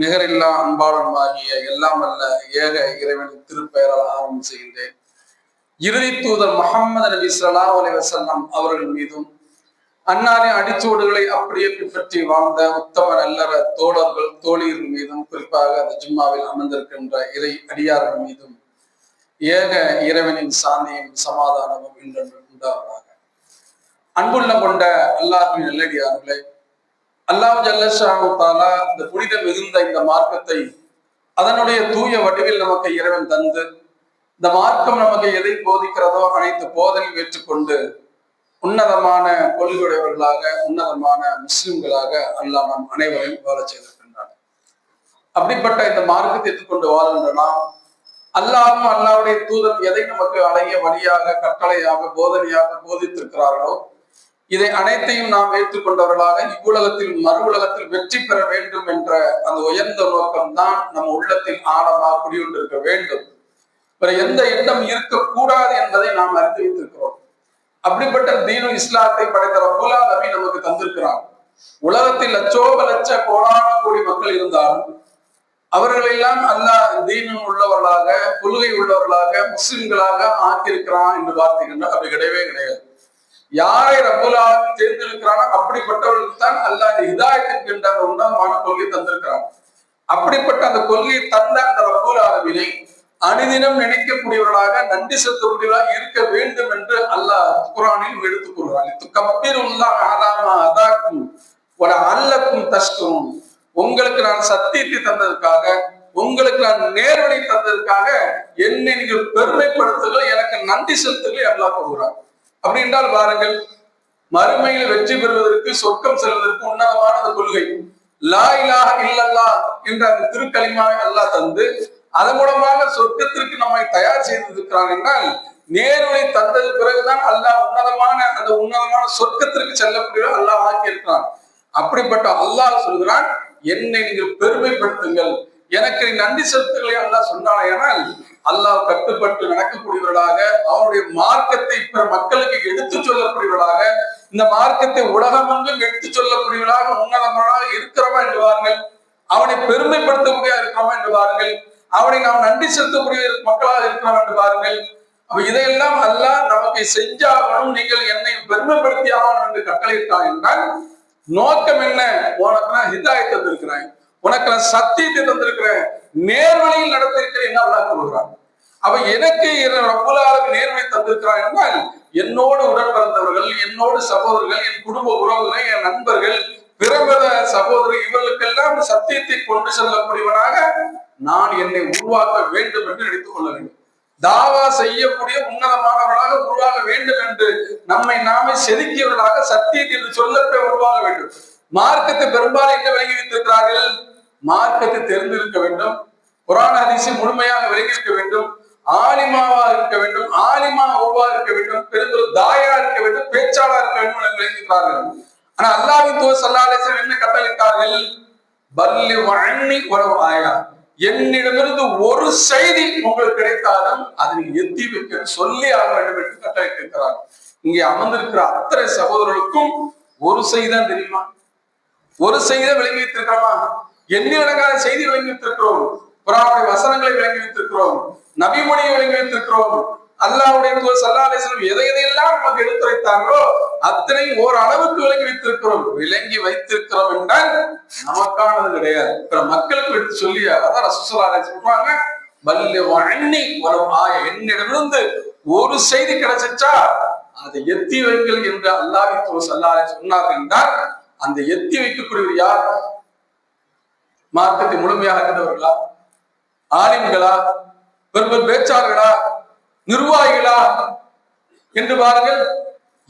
நிகரில்லா அன்பாளனும் ஆகிய எல்லாம் அல்ல ஏக இறைவனின் திருப்பெயரால் ஆரம்பம் செய்கின்றேன். இறுதி தூதர் முகமது நபி ஸல்லல்லாஹு அலி வசல்லாம் அவர்கள் மீதும் அன்னாரின் அடிச்சோடுகளை அப்படியே பின்பற்றி வாழ்ந்த உத்தம நல்லற தோழர்கள் தோழியர்கள் மீதும் குறிப்பாக அந்த ஜும்மாவில் அமர்ந்திருக்கின்ற இறை அடியார்கள் மீதும் ஏக இறைவனின் சாந்தியும் சமாதானமும் இன்று உண்டாவதாக. அன்புள்ள கொண்ட அல்லாஹின் நல்லடியார்களே அல்லாஹ் ஜல்லஷாஹு தாலா இந்த புனித மிகுந்த இந்த மார்க்கத்தை அதனுடைய தூய வடிவில் நமக்கு இறைவன் தந்து இந்த மார்க்கம் நமக்கு எதை போதிக்கிறதோ அனைத்து போதனை ஏற்றுக்கொண்டு உன்னதமான கொள்கையுடையவர்களாக உன்னதமான முஸ்லிம்களாக அல்லாஹ் நம் அனைவரையும் வாழ செய்திருக்கின்றான். அப்படிப்பட்ட இந்த மார்க்கத்தை ஏற்றுக்கொண்டு வாழ்கின்ற நாம் அல்லாஹும் அல்லாவுடைய தூதர் எதை நமக்கு அடைய வழியாக கட்டளையாக போதனையாக போதித்திருக்கிறார்களோ இதை அனைத்தையும் நாம் ஏற்றுக்கொண்டவர்களாக இவ்வுலகத்தில் மறு உலகத்தில் வெற்றி பெற வேண்டும் என்ற அந்த உயர்ந்த நோக்கம்தான் நம்ம உள்ளத்தில் ஆழமாக குடியொன்றிருக்க வேண்டும். வேற எந்த எண்ணம் இருக்கக்கூடாது என்பதை நாம் அறிந்து வைத்திருக்கிறோம் அப்படிப்பட்ட தீனு இஸ்லாத்தை படைத்த ரபுல்லா நபி நமக்கு தந்திருக்கிறார். உலகத்தில் லட்சோப லட்ச கோடான கோடி மக்கள் இருந்தாலும் அவர்களெல்லாம் அல்லாஹ் தீனம் உள்ளவர்களாக கொள்கை உள்ளவர்களாக முஸ்லிம்களாக ஆக்கியிருக்கிறான் என்று பார்த்தீங்கன்னா அப்படி கிடையவே கிடையாது. யாரை ரப்புலாக தேர்ந்தெடுக்கிறானோ அப்படிப்பட்டவர்களுக்கு தான் அல்லாஹ் ஹிதாயத்திற்கு என்ற அந்த உன்னதமான கொள்கை தந்திருக்கிறான். அப்படிப்பட்ட அந்த கொள்கையை தந்த அந்த ரப்புல் ஆலமினை அனுதினம் நினைக்கக்கூடியவர்களாக நன்றி செலுத்தக்கூடியவர்களாக இருக்க வேண்டும் என்று அல்லாஹ் குரானில் எடுத்துக் கொள்கிறான் கப்பீர் உள்ளா ஆலாமா அதாக்கும் ஒரு அல்லக்கும் தஷ்கும் உங்களுக்கு நான் சத்தியத்தை தந்ததற்காக உங்களுக்கு நான் நேர்வழி தந்ததற்காக என்னை நீங்கள் பெருமைப்படுத்துகளை எனக்கு நன்றி செலுத்துகளை அல்லாஹ் கூறுகிறார் அப்படி என்றால் பாருங்கள் மறுமையில் வெற்றி பெறுவதற்கு சொர்க்கம் செல்வதற்கு உன்னதமான கொள்கை. லா இலாஹ இல்லல்லா என்ற அந்த திருக்கலிமாவை அல்லாஹ் தந்து அதன் மூலமாக சொர்க்கத்திற்கு நம்மை தயார் செய்திருக்கிறான் என்றால் நேர்வழி தந்தது பிறகுதான் அல்லாஹ் உன்னதமான அந்த உன்னதமான சொர்க்கத்திற்கு செல்லக்கூடிய அல்லாஹ் ஆக்கி இருக்கிறான் அப்படிப்பட்ட அல்லாஹ் சொல்கிறான் என்னை நீங்கள் பெருமைப்படுத்துங்கள். எனக்கு நீ நன்றி செலுத்துகளை அல்லாஹ் சொன்னானால் அல்லாஹ் கட்டுப்பட்டு நடக்கக்கூடியவர்களாக அவருடைய மார்க்கத்தை பிற மக்களுக்கு எடுத்து சொல்லக்கூடியவர்களாக இந்த மார்க்கத்தை உலகம் உலகமெங்கும் எடுத்து சொல்லக்கூடியவர்களாக உன்னதமாக இருக்கிறோமா என்று பாருங்கள் அவனை பெருமைப்படுத்தக்கூடிய இருக்கிறோமா என்று பாருங்கள் அவனை நாம் நன்றி செலுத்தக்கூடிய மக்களாக இருக்கிறோம் என்று பாருங்கள் அப்ப இதையெல்லாம் அல்லாஹ் நமக்கு செஞ்சாகணும். நீங்கள் என்னை பெருமைப்படுத்தியாகணும் என்று கட்டளையிட்டான் என்றால் நோக்கம் என்ன? உனக்கு நான் ஹிதாயத்தை தந்திருக்கிறேன் உனக்கு நான் சத்தியத்தை தந்திருக்கிறேன். நேர்வழியில் நடத்திருக்கிறேன் என்ன அல்லாஹ் சொல்கிறான் அவ எனக்கு ரப்புல அளவு நேர்மை தந்திருக்கிறான் என்றால் என்னோடு உடன் பிறந்தவர்கள் என்னோடு சகோதரர்கள் என் குடும்ப உறவுகள் என் நண்பர்கள் பிறமத சகோதரர் இவர்களுக்கெல்லாம் சத்தியத்தை கொண்டு செல்லக்கூடியவனாக நான் என்னை உருவாக்க வேண்டும் என்று நினைத்துக் கொள்ள வேண்டும். தாவா செய்யக்கூடிய உன்னதமானவர்களாக உருவாக வேண்டும் என்று நம்மை நாமே செதுக்கியவர்களாக சத்தியத்தை என்று சொல்லப்பட உருவாக வேண்டும். மார்க்கத்தை பெரும்பாலும் என்ன விளங்கி வைத்திருக்கிறார்கள் மார்க்கத்தை தெரிந்திருக்க வேண்டும் குரான் அதிசை முழுமையாக விளங்கியிருக்க வேண்டும் ஆலிமாவா இருக்க வேண்டும் ஆலிமா உருவா இருக்க வேண்டும் பெருந்தொரு தாயா இருக்க வேண்டும் பேச்சாளா இருக்க வேண்டும் என்று விளங்கியிருக்கிறார்கள். ஆனா அல்லாவின் தூர் சல்லாலேசன் என்ன கட்டளிட்டார்கள் பல்லி வழங்கி உறவு ஆயா. என்னிடமிருந்து ஒரு செய்தி உங்களுக்கு கிடைத்தாலும் அதை எத்தி வைக்க சொல்லி ஆக வேண்டும் என்று கட்டளையிட்டிருக்கிறார் இங்கே அமர்ந்திருக்கிற அத்தனை சகோதரர்களுக்கும் ஒரு செய்தி தான் தெரியுமா? ஒரு செய்தி விளங்கி வைத்திருக்கிறோமா? எண்ணிலடங்காத செய்தி விளங்கி வைத்திருக்கிறோம். புறாவுடைய வசனங்களை விளங்கி வைத்திருக்கிறோம். நபிமொழியை விளங்கி வைத்திருக்கிறோம். அல்லாவுடைய தூர் அலிஸ்லம் எதை எதையெல்லாம் நமக்கு எடுத்துரைத்தாங்களோ அத்தனையும் ஓரளவுக்கு விளங்கி வைத்திருக்கிறோம். விளங்கி வைத்திருக்கிறோம் என்றால் நமக்கானது கிடையாது. பிற மக்களுக்கு எடுத்து சொல்லி அதான் ரசூசலாரை சொல்றாங்க வல்ல வண்ணி வரும் ஆய. என்னிடமிருந்து ஒரு செய்தி கிடைச்சிச்சா அதை எத்தி வைங்கள் என்று அல்லாஹ் தூர் சல்லாலே சொன்னார்கள் என்றால் அந்த எத்தி வைக்கக்கூடியவர் யார்? மார்க்கத்தை முழுமையாக இருந்தவர்களா ஆலிம்களா? பெரும் பேச்சாளர்களா? நிர்வாகிகளா? என்று பாருங்கள்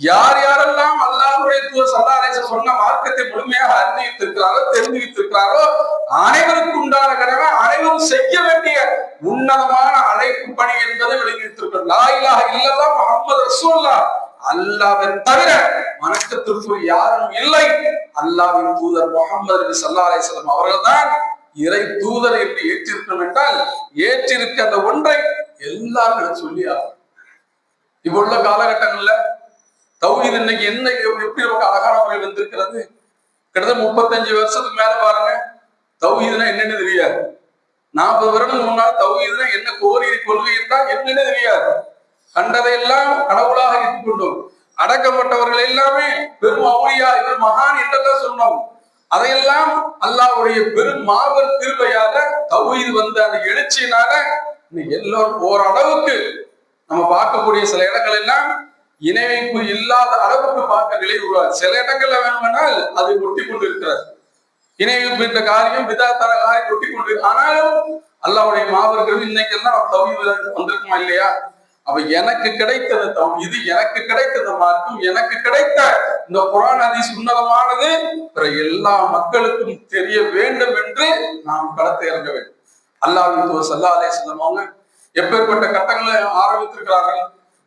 யார் யாரெல்லாம் அல்லாஹுடைய தூர் சல்லாரேச சொன்ன மார்க்கத்தை முழுமையாக அறிந்து வைத்திருக்கிறாரோ தெரிந்து வைத்திருக்கிறாரோ அனைவருக்கு உண்டான கடமை அனைவரும் செய்ய வேண்டிய உன்னதமான அழைப்பு பணி என்பதை விளங்கி வைத்திருக்கிறார் லாயிலாக இல்லதான் முகமது ரசூல்லா அல்லாவை தவிர வணக்கத்திற்குரிய யாரும் இல்லை. அல்லாவின் தூதர் முகமது நபி சல்லா அலிஸ்லாம் அவர்கள்தான் இறை தூதர் என்று ஏற்றிருக்கணும் என்றால் ஏற்றிருக்க அந்த ஒன்றை எல்லாரும் சொல்லி இப்ப உள்ள காலகட்டங்கள்ல தௌஹீத் இன்னைக்கு என்ன எப்படி நமக்கு அழகான முறையில் வந்திருக்கிறது? கிட்டத்தட்ட முப்பத்தஞ்சு வருஷத்துக்கு மேல பாருங்க. தௌஹீதுனா என்னன்னு தெரியாது. நாற்பது வருடம் முன்னால் தௌஹீதுனா என்ன கோரி கொள்கை என்றால் என்னன்னு தெரியாது. கண்டதையெல்லாம் கடவுளாக ஏற்றுக்கொண்டோம். அடக்கப்பட்டவர்கள் எல்லாமே பெரும் அவுளியா இவர் மகான் என்றெல்லாம் சொன்னோம். அதையெல்லாம் அல்லாவுடைய பெரும் மாபெரும் கிருபையாக தௌஹீது வந்த அந்த எழுச்சியினால எல்லோரும் ஓரளவுக்கு நம்ம பார்க்கக்கூடிய சில இடங்கள் எல்லாம் இணை இல்லாத அளவுக்கு பார்க்க நிலை உருவாது சில இடங்கள்ல வேணுமென்றால் அது ஒட்டி கொண்டு இருக்கிறது இணை என்ற காரியம் விதாத்தான காரியம் ஒட்டி கொண்டு ஆனாலும் அல்லாவுடைய மாபெரும் இன்னைக்கெல்லாம் தௌஹீது வந்திருக்குமா இல்லையா? அப்ப எனக்கு கிடைத்தது தம் இது எனக்கு கிடைத்தது மார்க்கும் மார்க்கம் எனக்கு கிடைத்த இந்த குரான் ஹதீஸ் உன்னதமானது. பிற எல்லா மக்களுக்கும் தெரிய வேண்டும் என்று நாம் களத்தை இறங்க வேண்டும். அல்லாவின் தூதர் ஸல்லல்லாஹு அலைஹி அவங்க எப்பேற்பட்ட கட்டங்களை ஆரம்பித்திருக்கிறார்கள்.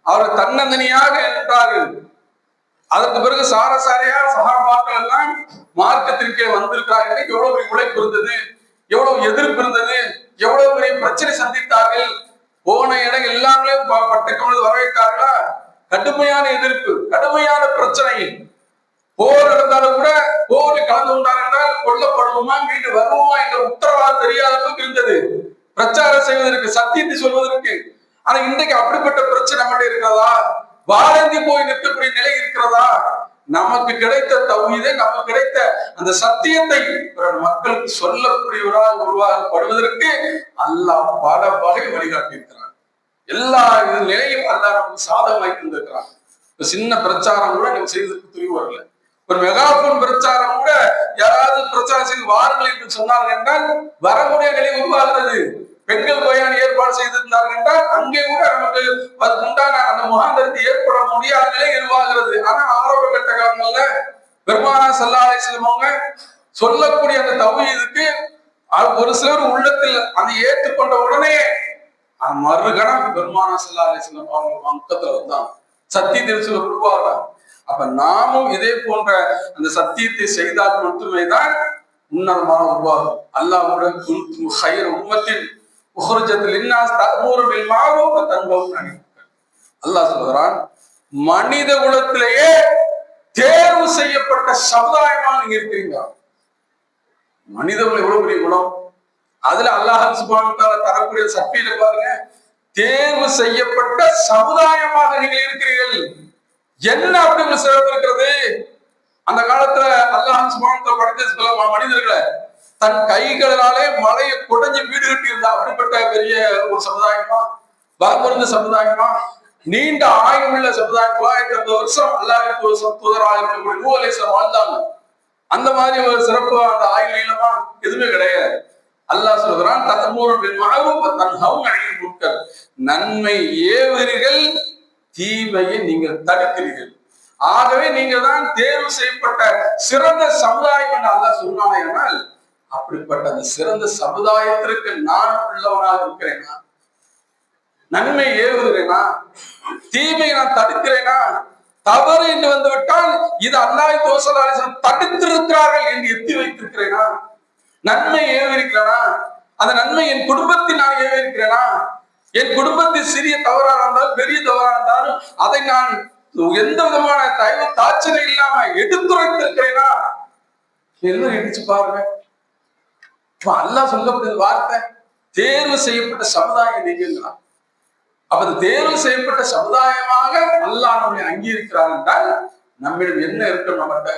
அவர் தன்னந்தனியாக என்றார்கள் அதற்கு பிறகு சாரசாரியா சகாபாக்கள் எல்லாம் மார்க்கத்திற்கே வந்திருக்கிறார்கள். எவ்வளவு பெரிய உழைப்பு இருந்தது எவ்வளவு எதிர்ப்பு இருந்தது எவ்வளவு பெரிய பிரச்சனை சந்தித்தார்கள். போன இடம் எல்லாமே ப- வரவேற்றார்களா கடுமையான எதிர்ப்பு கடுமையான பிரச்சனை போர் நடந்தாலும் கூட போரில் கலந்து கொண்டார் என்றால் கொல்லப்படுவோமா மீண்டு வருவோமா என்ற உத்தரவாதம் தெரியாத அளவுக்கு இருந்தது. பிரச்சாரம் செய்வதற்கு சத்தியத்தை சொல்வதற்கு. ஆனா இன்றைக்கு அப்படிப்பட்ட பிரச்சனை மட்டும் இருக்கிறதா? வாழந்தி போய் நிற்கக்கூடிய நிலை இருக்கிறதா? நமக்கு கிடைத்த தௌஹீதை நமக்கு கிடைத்த அந்த சத்தியத்தை மக்களுக்கு சொல்லக்கூடியவராக உருவாக்கப்படுவதற்கு அல்லாஹ் பல வகை வழிகாட்டி எல்லா நிலையும் அல்லாஹ் நமக்கு சாதகமாய் தந்திருக்கிறான். ஒரு சின்ன பிரச்சாரம் கூட நீங்க செய்ததுக்கு துணிவு வரல. ஒரு மெகாபோன் பிரச்சாரம் கூட யாராவது பிரச்சாரம் செய்து வாருங்கள் என்று சொன்னார்கள் என்றால் வரக்கூடிய நிலை உருவாகிறது. பெண்கள் பயணம் ஏற்பாடு செய்திருந்தார்கள் என்றால் அங்கே கூட நமக்கு அதுக்கு உண்டான அந்த முகாந்திரத்தை ஏற்பட முடியாத நிலை உருவாகிறது. ஆனா ஆரம்ப கட்ட காலங்கள்ல பெருமானா சல்லாலை செல்வங்க சொல்லக்கூடிய அந்த தௌஹீதுக்கு இதுக்கு ஒரு சிலர் உள்ளத்தில் அதை ஏற்றுக்கொண்ட உடனே மறுகணம் பெருமானா செல்லா செல்வம் அவங்க பக்கத்துல வந்தாங்க சத்தியத்தை உருவாகிறாங்க அப்ப நாமும் இதே போன்ற அந்த சத்தியத்தை செய்தால் மட்டுமே தான் உன்னதமான உருவாகும் அல்லாஹ்வுடன் குன்தும் ஹைர் உம்மத்தின் இன்னாஸ் அல்லாஹ் சொல்கிறான் மனித குலத்திலேயே தேர்வு செய்யப்பட்ட சமுதாயமா நீங்க இருக்கிறீங்க மனித எவ்வளவு பெரிய குலம் அதுல அல்லாஹ் தரக்கூடிய சக்தியில பாருங்க. தேர்வு செய்யப்பட்ட சமுதாயமாக நீங்கள் இருக்கிறீர்கள். என்ன அப்படின்னு சிறப்பு இருக்கிறது? அந்த காலத்துல அல்லாஹ் சுபானத்தை படைத்த சில மனிதர்களை தன் கைகளினாலே மலையை குடைஞ்சு வீடு கட்டி இருந்தா அப்படிப்பட்ட பெரிய ஒரு சமுதாயமா? வரமருந்து சமுதாயமா? நீண்ட ஆயுள்ள சமுதாயம் தொள்ளாயிரத்தி ஐம்பது வருஷம் அல்லாஹ் தூதராக இருக்கக்கூடிய நூலேசம் வாழ்ந்தாங்க. அந்த மாதிரி ஒரு சிறப்பு அந்த ஆயுள் நீளமா எதுவுமே கிடையாது. அல்லாஹ் சொல்கிறான் தத்தமூரன் நன்மை ஏவுகிறீர்கள் தீமையை நீங்கள் தடுக்கிறீர்கள். ஆகவே நீங்கள் தான் தேர்வு செய்யப்பட்ட சிறந்த சமுதாயம் என்று அல்லாஹ் சொன்னானால் அப்படிப்பட்ட அந்த சிறந்த சமுதாயத்திற்கு நான் உள்ளவனாக இருக்கிறேனா? நன்மை ஏவுகிறேனா தீமையை நான் தடுக்கிறேனா? தவறு என்று வந்து விட்டால் இது அல்லாஹ் தோசலாசன் தடுத்திருக்கிறார்கள் என்று எத்தி வைத்திருக்கிறேனா? நன்மை ஏவிருக்கிறனா? அந்த நன்மை என் குடும்பத்தில் நான் ஏவிருக்கிறேனா? என் குடும்பத்தில் சிறிய தவறா இருந்தாலும் பெரிய தவறா இருந்தாலும் அதை நான் எந்த விதமான தயவு தாச்சனை இல்லாம எடுத்துரைத்திருக்கிறேனா? எல்லாம் எடுத்து பாருங்க. அல்லா அல்லாஹ் சொல்லக்கூடிய வார்த்தை தேர்வு செய்யப்பட்ட சமுதாயம் நீங்களாம் அப்ப தேர்வு செய்யப்பட்ட சமுதாயமாக அல்லா நம்மை அங்கீகரிக்கிறார் என்றால் நம்மிடம் என்ன இருக்கணும்? நம்மகிட்ட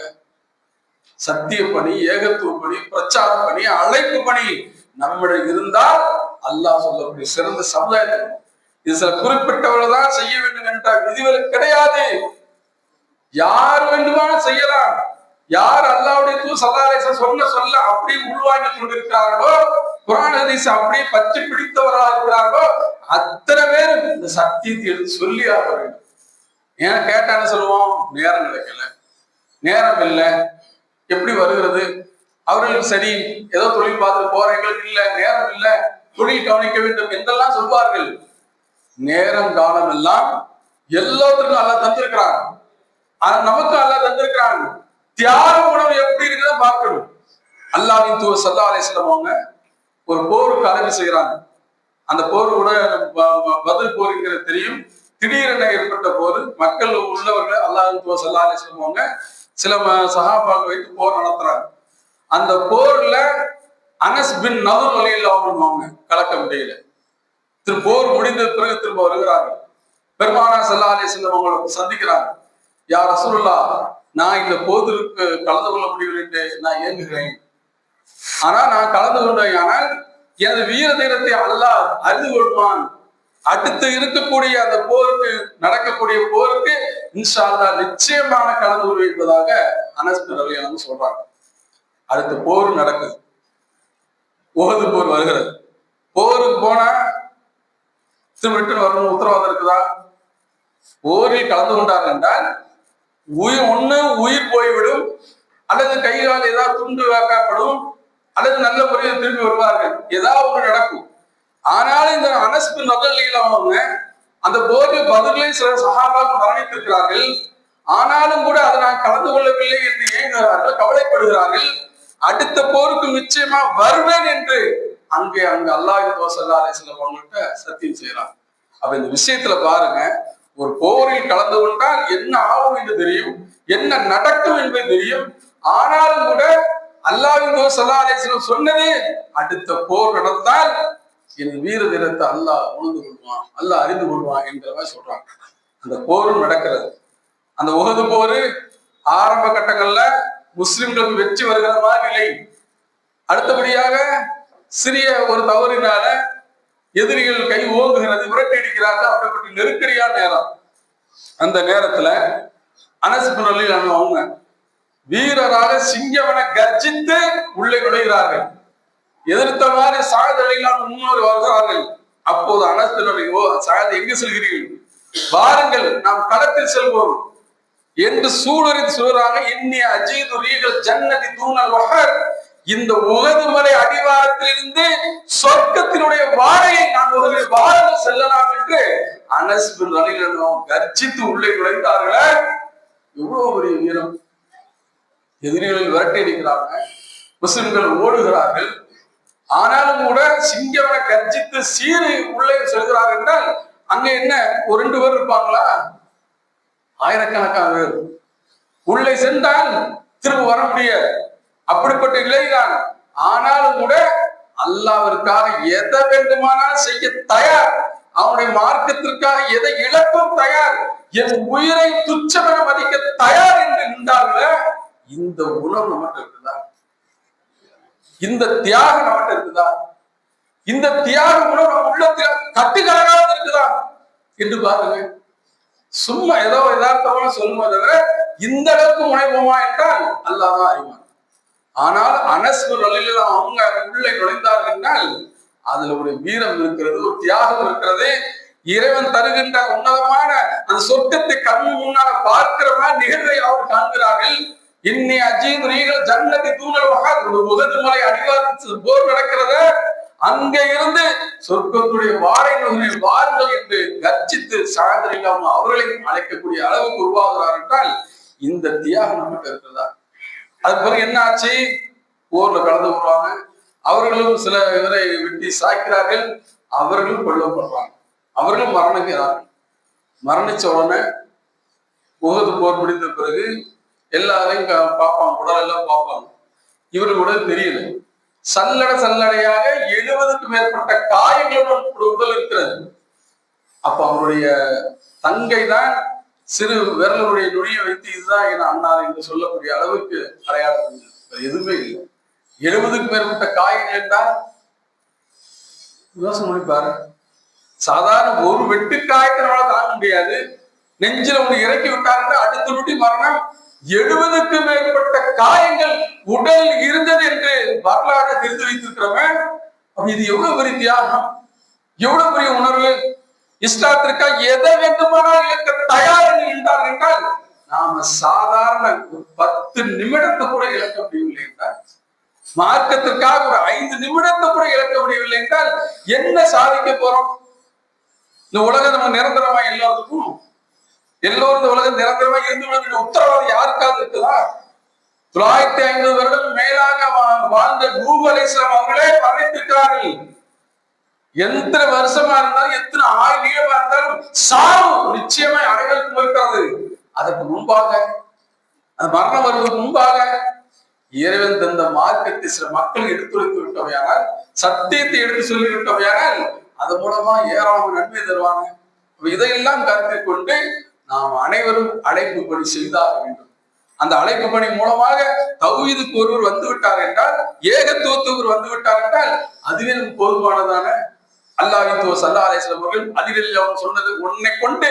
சத்திய பணி ஏகத்துவ பணி பிரச்சார பணி அழைப்பு பணி நம்மிடம் இருந்தால் அல்லாஹ் சொல்லக்கூடிய சிறந்த சமுதாயம் இது சில குறிப்பிட்டவர்கள் தான் செய்ய வேண்டும் என்ற விதிவிலக்கு கிடையாது. யார் வேண்டுமானாலும் செய்யலாம். யார் அல்லாவுடைய தூ சல்லாலேச சொல்ல சொல்ல அப்படியே உள்வாங்கி கொண்டிருக்கிறார்களோ குரான் ஹதீஸ் அப்படியே பற்றி பிடித்தவராக இருக்கிறார்களோ அத்தனை பேர் இந்த சத்தியத்தை எடுத்து சொல்லி ஆக வேண்டும். ஏன் கேட்டான்னு சொல்லுவோம் நேரம் கிடைக்கல. நேரம் இல்லை. எப்படி வருகிறது? அவர்களுக்கு சரி ஏதோ தொழில் பார்த்து போற எங்களுக்கு இல்ல நேரம் இல்ல தொழில் கவனிக்க வேண்டும் என்றெல்லாம் சொல்வார்கள். நேரம் காலம் எல்லாம் எல்லாத்துக்கும் அல்ல தந்திருக்கிறாங்க ஆனா நமக்கு அல்ல தந்திருக்கிறாங்க தியாக உணவு எப்படி இருக்குதான் பார்க்கணும். அல்லாவின் தூ சல்லா அலிஸ்லாம் அவங்க ஒரு போருக்கு அழைப்பு செய்கிறாங்க. அந்த போர் கூட பதில் போருங்கிறது தெரியும். திடீரென ஏற்பட்ட போது மக்கள் உள்ளவர்கள் அல்லாஹ் தூ சல்லா அலிஸ்லாம் அவங்க சில ம- வைத்து போர் நடத்துறாங்க. அந்த போர்ல அனஸ் பின் நவர் வழியில் அவங்க கலக்க முடியல. திரு போர் முடிந்த பிறகு திரும்ப வருகிறார்கள். பெருமானா செல்லா அலி செல்லம் அவங்களை சந்திக்கிறாங்க. யார் அசுருல்லா நான் இந்த போருக்கு கலந்து கொள்ள முடியவில்லை என்று நான் இயங்குகிறேன் ஆனா நான் கலந்து கொண்டேன். ஆனால் எனது வீர தீரத்தை அல்லாஹ் அறிந்து கொள்வான். அடுத்து இருக்கக்கூடிய அந்த போருக்கு நடக்கக்கூடிய போருக்கு இன்ஷால்லா நிச்சயமான கலந்து கொள்வேன் என்பதாக அனஸ் பின் சொல்றாங்க. அடுத்து போர் நடக்குது. உகது போர் வருகிறது. போருக்கு போனா திருவிட்டு வரணும் உத்தரவாதம் இருக்குதா? போரில் கலந்து கொண்டார் என்றால் உயிர் ஒண்ணு உயிர் போய்விடும். அல்லது கைகால் ஏதாவது துண்டு வாக்கப்படும் அல்லது நல்ல முறையில் திரும்பி வருவார்கள். ஏதாவது ஒன்று நடக்கும். ஆனாலும் இந்த அனஸ்பின் நகலில் அவங்க அந்த போது பதிலே சில சகாபாக்கள் மரணித்திருக்கிறார்கள். ஆனாலும் கூட அதை நான் கலந்து கொள்ளவில்லை என்று ஏங்குகிறார்கள் கவலைப்படுகிறார்கள். அடுத்த போருக்கு நிச்சயமா வருவேன் என்று அங்கே அங்க அல்லாஹ் தோசல்லா அலிஸ்லாம் அவங்கள்ட்ட சத்தியம் செய்யறாங்க அப்ப இந்த விஷயத்துல பாருங்க ஒரு போரில் கலந்து கொண்டால் என்ன ஆகும் என்று தெரியும் என்ன நடக்கும் என்பது தெரியும். ஆனாலும் கூட அல்லாஹ் தோசல்லா அலிஸ்லாம் சொன்னது அடுத்த போர் நடந்தால் என் வீர தினத்தை அல்லாஹ் உணர்ந்து கொள்வான் அல்லாஹ் அறிந்து கொள்வான் என்கிற மாதிரி சொல்றாங்க. அந்த போரும் நடக்கிறது. அந்த உகது போரு ஆரம்ப கட்டங்கள்ல முஸ்லிம்களுக்கு வெற்றி வருகிற மாதிரி நிலை. அடுத்தபடியாக சிறிய ஒரு தவறினால எதிரிகள் கை ஓங்குகிறது விரட்டி அடிக்கிறார்கள் அப்படிப்பட்ட நெருக்கடியான நேரம். அந்த நேரத்துல அனஸ் பின் அவங்க வீரராக சிங்கவன கர்ஜித்து உள்ளே நுழைகிறார்கள். எதிர்த்த மாதிரி சாயதழிலாம் முன்னோர் வருகிறார்கள். அப்போது அனஸ்தினரை ஓ சாயத் எங்கு செல்கிறீர்கள்? வாருங்கள் நாம் களத்தில் செல்வோம். என்று சூழலில் சொல்றாங்க இன்னி அஜீது ரீகல் ஜன்னதி தூணல் வகர் இந்த உகது மலை அடிவாரத்திலிருந்து சொர்க்கத்தினுடைய வாழையை நான் முதலில் வாரங்கள் செல்லலாம் என்று அனஸ் பின் ரலியல்லாஹு கர்ஜித்து உள்ளே நுழைந்தார்களே. எவ்வளவு பெரிய வீரம். எதிரிகளில் விரட்டி அடிக்கிறாங்க. முஸ்லிம்கள் ஓடுகிறார்கள். ஆனாலும் கூட சிங்கவனை கர்ஜித்து சீறி உள்ளே செல்கிறார்கள் என்றால் அங்க என்ன? ஒரு ரெண்டு பேர் இருப்பாங்களா? ஆயிரக்கணக்கான பேர். உள்ளே சென்றால் திரும்ப வர முடியாது. அப்படிப்பட்ட நிலைதான் ஆனாலும் கூட அல்லாவிற்காக எதை வேண்டுமானாலும் செய்ய தயார். அவனுடைய மார்க்கத்திற்காக எதை இழக்கும் தயார். என் உயிரை துச்சமென மதிக்க தயார் என்று நின்றார்கள இந்த உணர்வு நமக்கு இந்த தியாகம் நம்மகிட்ட இருக்குதா? இந்த தியாக உணர்வு நம்ம உள்ளத்தில் கட்டுக்கலகாவது இருக்குதா? என்று பாருங்க சும்மா ஏதோ யதார்த்தமா சொல்லுமா தவிர இந்த அளவுக்கு முனைப்போமா என்றால் அல்லாதான் அறிவான். ஆனால் அனசு வழியில அவங்க உள்ளே நுழைந்தார்கள் என்றால் அதுல ஒரு வீரம் இருக்கிறது ஒரு தியாகம் இருக்கிறது. இறைவன் தருகின்ற உன்னதமான அந்த சொர்க்கத்தை கண் முன்னால பார்க்கிற நிகழ்வை அவர் காண்கிறார்கள். இன்னி அஜீத் நீங்கள் ஜன்னதி தூணல் வகால் உகது மலை அடிவாரத்து போர் நடக்கிறத அங்க இருந்து சொர்க்கத்துடைய வாடை நுகரில் வாருங்கள் என்று கர்ஜித்து சாயந்தரம் அவர்களையும் அழைக்கக்கூடிய அளவுக்கு உருவாகிறார் என்றால் இந்த தியாகம் நமக்கு இருக்கிறதா? அது பிறகு என்ன ஆச்சு? போர்ல கலந்து வருவாங்க அவர்களும் சில இவரை வெட்டி சாய்க்கிறார்கள். அவர்களும் கொல்லப்படுறாங்க அவர்களும் மரணிக்கிறார்கள். மரணிச்ச உடனே உகது போர் முடிந்த பிறகு எல்லாரையும் பார்ப்பாங்க. உடல் எல்லாம் பார்ப்பாங்க. இவருக்கு உடல் தெரியல. சல்லடை சல்லடையாக எழுபதுக்கு மேற்பட்ட காயங்களுடன் உடல் இருக்கிறது. அப்ப அவருடைய தங்கை தான் சிறு விரலுடைய நொடியை வைத்து இதுதான் என அண்ணார் என்று சொல்லக்கூடிய அளவுக்கு அடையாளம் எதுவுமே இல்லை. எழுபதுக்கு மேற்பட்ட காயங்கள் என்றால் யோசனை பாரு. சாதாரண ஒரு வெட்டு காயத்தினால தாங்க முடியாது. நெஞ்சில ஒண்ணு இறக்கி விட்டாருன்னா அடுத்த நொடி மரணம். எழுபதுக்கு மேற்பட்ட காயங்கள் உடலில் இருந்தது என்று வரலாறு தெரிந்து வைத்திருக்கிறவன் அப்ப இது எவ்வளவு பெரிய தியாகம்? எவ்வளவு பெரிய உணர்வு? இஸ்லாத்திற்காக எதை வேண்டுமானால் இழக்க தயார் என்றார் என்றால் நாம சாதாரண ஒரு பத்து நிமிடத்தை கூட இழக்க முடியவில்லை என்றால் மார்க்கத்திற்காக ஒரு ஐந்து நிமிடத்தை கூட இழக்க முடியவில்லை என்றால் என்ன சாதிக்க போறோம்? இந்த உலகம் நம்ம நிரந்தரமா எல்லாத்துக்கும் எல்லோரும் இந்த உலகம் நிரந்தரமா இருந்து வேண்டிய உத்தரவாதம் யாருக்காவது இருக்குதா? தொள்ளாயிரத்தி ஐம்பது வருடம் மேலாக வா- வாழ்ந்த நூறு அலை இஸ்லாம் அவர்களே படைத்திருக்கிறார்கள் எத்தனை வருஷமா இருந்தாலும் எத்தனை ஆள் இருந்தாலும் சாவு நிச்சயமா அடைகளுக்கு இருக்காது அதற்கு முன்பாக அந்த மரணம் வருவதற்கு முன்பாக இறைவன் தந்த மார்க்கத்தை சில மக்கள் எடுத்துரைத்து விட்டவையானால் சத்தியத்தை எடுத்து சொல்லி விட்டவையானால் அது மூலமா ஏராளமான நன்மை தருவாங்க இதையெல்லாம் கருத்தில் கொண்டு நாம் அனைவரும் அழைப்பு பணி செய்தாக வேண்டும். அந்த அழைப்பு பணி மூலமாக தௌஹீதுக்கு ஒருவர் வந்து விட்டார் என்றால் ஏகத்துவத்துக்கு ஒருவர் வந்து விட்டார் என்றால் அதுவே நமக்கு போதுமானதான அல்லாஹித்துவ சல்லா அலிஸ்லாம் அவர்கள் அவன் சொன்னது உன்னை கொண்டு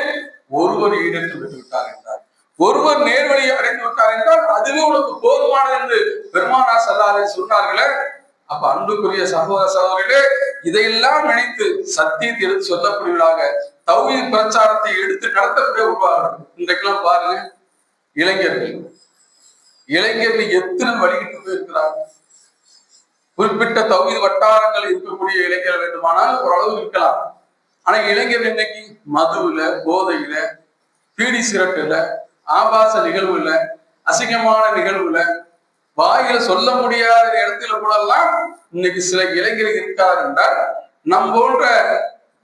ஒருவர் ஈடற்று விட்டு விட்டார் என்றார். ஒருவர் நேர்வழியை அடைந்து விட்டார் என்றால் அதுவே உனக்கு போதுமானது என்று பெருமானா சல்லா சொன்னார்களே. அப்ப அன்புக்குரிய சகோதர சகோதரிகளே இதையெல்லாம் நினைத்து சத்தியத்தில் சொல்லப்படுவதாக தௌஹீத் பிரச்சாரத்தை எடுத்து நடத்தக்கூடிய உருவார்கள் இன்றைக்கெல்லாம் பாருங்க இளைஞர்கள். இளைஞர்கள் எத்தனை வழிகிட்டு போயிருக்கிறார்கள் குறிப்பிட்ட தௌஹீத் வட்டாரங்கள் இருக்கக்கூடிய இளைஞர்கள் வேண்டுமானால் ஓரளவு இருக்கலாம். ஆனா இளைஞர் இன்னைக்கு மதுவுல போதையில பீடி சிரட்டுல ஆபாச நிகழ்வுல அசிங்கமான நிகழ்வுல வாயில சொல்ல முடியாத இடத்துல கூடலாம் இன்னைக்கு சில இளைஞர்கள் இருக்கார் என்றால் நம் போன்ற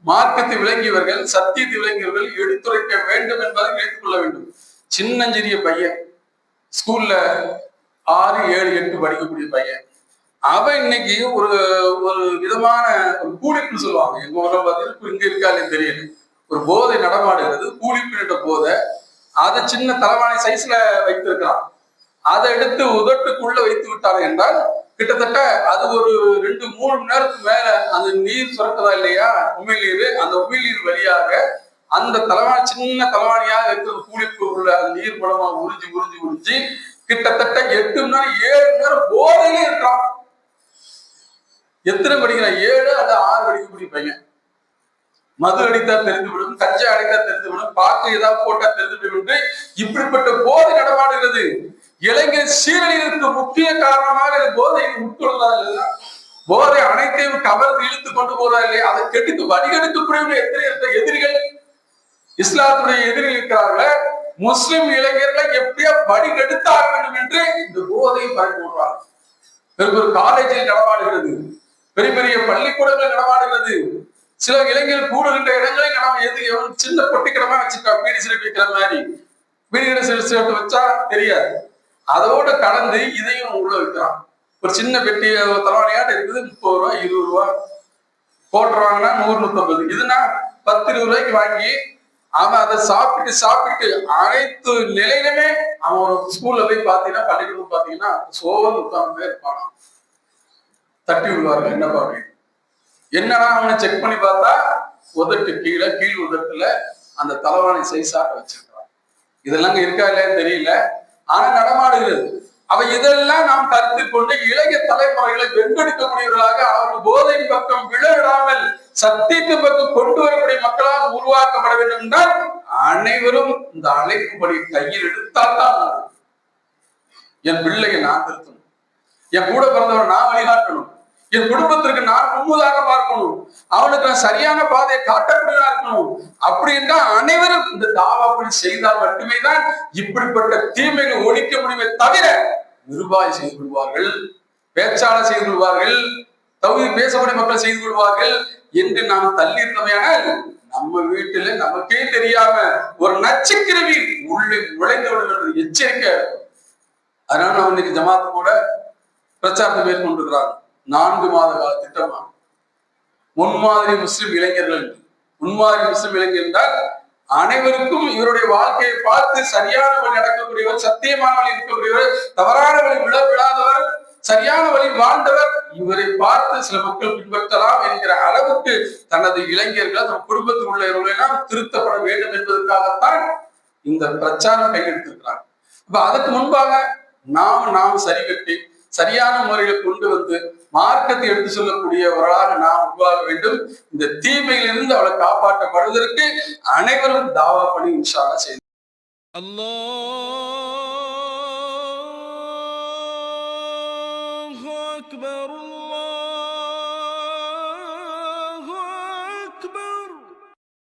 மார்க்கத்தை விளங்கியவர்கள் சத்தியத்தை விளங்கியவர்கள் எடுத்துரைக்க வேண்டும் என்பதை நினைத்துக் கொள்ள வேண்டும். சின்னஞ்சிறிய பையன் ஸ்கூல்ல ஆறு ஏழு எட்டு படிக்கக்கூடிய பையன். அவன் இன்னைக்கு ஒரு ஒரு விதமான ஒரு கூலிப்புன்னு சொல்லுவாங்க. எங்க ஊர்ல பார்த்தீங்கன்னா இங்க இருக்கான்னு தெரியல. ஒரு போதை நடமாடுகிறது கூலிப்புன்ற போதை. அதை சின்ன தலைவாணி சைஸ்ல வைத்திருக்கிறான். அதை எடுத்து உதட்டுக்குள்ள வைத்து விட்டார் என்றால் கிட்டத்தட்ட அது ஒரு ரெண்டு மூணு மணி நேரத்துக்கு மேல அந்த நீர் சுரக்குதா இல்லையா? உமிழ்நீர் அந்த உமிழ்நீர் வழியாக அந்த தலைவாணி சின்ன தலைவாணியாக இருக்கிற கூலிப்பு உள்ள அந்த நீர் மூலமா உறிஞ்சி உறிஞ்சி உறிஞ்சி கிட்டத்தட்ட எட்டு மணி நேரம் ஏழு மணி நேரம் போதையிலே இருக்கான். எத்தனை படிக்கிறான் ஏழு அல்ல ஆறு படிக்கக்கூடிய பையன் மது அடித்தா தெரிந்துவிடும் கஞ்சா அடித்தா தெரிந்துவிடும் பாக்கு ஏதாவது போட்டா தெரிந்துவிடும். என்று இப்படிப்பட்ட போதை நடமாடுகிறது. இளைஞர் சீரழிவுக்கு முக்கிய காரணமாக இந்த போதையை உட்கொள்வதா இல்லையா போதை அனைத்தையும் கவர்ந்து இழுத்து கொண்டு போறா இல்லையா? அதை கெடுத்து வடிகெடுக்கக்கூடிய எத்தனை எத்தனை எதிரிகள் இஸ்லாத்துடைய எதிரில் இருக்கிறார்களே? முஸ்லிம் இளைஞர்களை எப்படியா வடிகெடுத்தாக வேண்டும் என்று இந்த போதையை பயன்படுறாங்க பெரும் பெரிய காலேஜில் நடமாடுகிறது. பெரிய பெரிய பள்ளிக்கூடங்கள் நடமாடுகிறது. சில இளைஞர்கள் கூடுகின்ற இடங்களை நம்ம எது சின்ன பொட்டிக்கிடமா வச்சிருக்கா பீடி சிறப்பு வைக்கிற மாதிரி பீடி சிறப்பு வச்சா தெரியாது. அதோட கடந்து இதையும் உள்ள வைக்கிறான். ஒரு சின்ன பெட்டி தலைவாணியாட்டு இருக்குது முப்பது ரூபா இருபது ரூபா போட்டுருவாங்கன்னா நூறு நூத்தம்பது. இதுனா பத்து இருபது ரூபாய்க்கு வாங்கி அவன் அதை சாப்பிட்டு சாப்பிட்டு அனைத்து நிலையிலுமே அவன் ஒரு ஸ்கூல்ல போய் பாத்தீங்கன்னா பள்ளிக்கூடம் பாத்தீங்கன்னா சோகம் உட்கார்ந்து இருப்பான். தட்டி விடுவார்கள் என்ன பாருங்க என்னன்னா அவனை செக் பண்ணி பார்த்தா உதட்டு கீழே கீழ் உதட்டுல அந்த தலைவாணி சைஸாக வச்சிருக்கான் இதெல்லாம் இருக்கா இல்லையான்னு தெரியல. ஆனா நடமாடுகிறது. அவ இதெல்லாம் நாம் கருத்தில் கொண்டு இளைய தலைமுறைகளை வென்றெடுக்கக்கூடியவர்களாக அவர்கள் போதையின் பக்கம் விழவிடாமல் சத்தியத்தின் பக்கம் கொண்டு வரக்கூடிய மக்களாக உருவாக்கப்பட வேண்டும் என்றால் அனைவரும் இந்த அழைப்புப்படி கையில் எடுத்தால் தான் என் பிள்ளையை நான் திருத்தணும். என் கூட பிறந்தவர் நான் வழிகாட்டணும். என் குடும்பத்திற்கு நான் உண்முதாக பார்க்கணும். அவனுக்கு நான் சரியான பாதையை காட்டக்கூடியதா இருக்கணும். அப்படின்னா அனைவரும் இந்த தாவாப்படி செய்தால் மட்டுமே தான் இப்படிப்பட்ட தீமைகள் ஒழிக்க முடியுமே தவிர நிர்வாகி செய்து கொள்வார்கள் பேச்சாளர் செய்து கொள்வார்கள் தகுதி பேசக்கூடிய மக்கள் செய்து கொள்வார்கள் என்று நாம் தள்ளியிருந்தமையானால் நம்ம வீட்டுல நமக்கே தெரியாம ஒரு நச்சுக்கிருவி உள்ளே நுழைந்து விடுகிறது எச்சரிக்கை. அதனால நான் இன்னைக்கு ஜமாத்து கூட பிரச்சாரத்தை மேற்கொண்டிருக்கிறாங்க. நான்கு மாத கால திட்டமாகும். முன்மாதிரி முஸ்லிம் இளைஞர்கள் முன்மாதிரி முஸ்லிம் இளைஞர் என்றால் அனைவருக்கும் இவருடைய வாழ்க்கையை பார்த்து சரியான வழி நடக்கக்கூடியவர் சத்தியமான வழி இருக்கக்கூடியவர் தவறான வழி விழப்படாதவர் சரியான வழி வாழ்ந்தவர் இவரை பார்த்து சில மக்கள் பின்பற்றலாம் என்கிற அளவுக்கு தனது இளைஞர்கள் தன் குடும்பத்தில் உள்ளவர்கள் எல்லாம் திருத்தப்பட வேண்டும் என்பதற்காகத்தான் இந்த பிரச்சாரம் கையெழுத்திருக்கிறார். இப்ப அதுக்கு முன்பாக நாம் நாம் சரி கட்டி சரியான முறையில கொண்டு வந்து மார்க்கத்தை எடுத்து சொல்லக்கூடியவராக நாம் உருவாக வேண்டும். இந்த தீமையிலிருந்து அவளை காப்பாற்றப்படுவதற்கு அனைவரும் தாவா பணி உற்சாக செய்து அல்லோ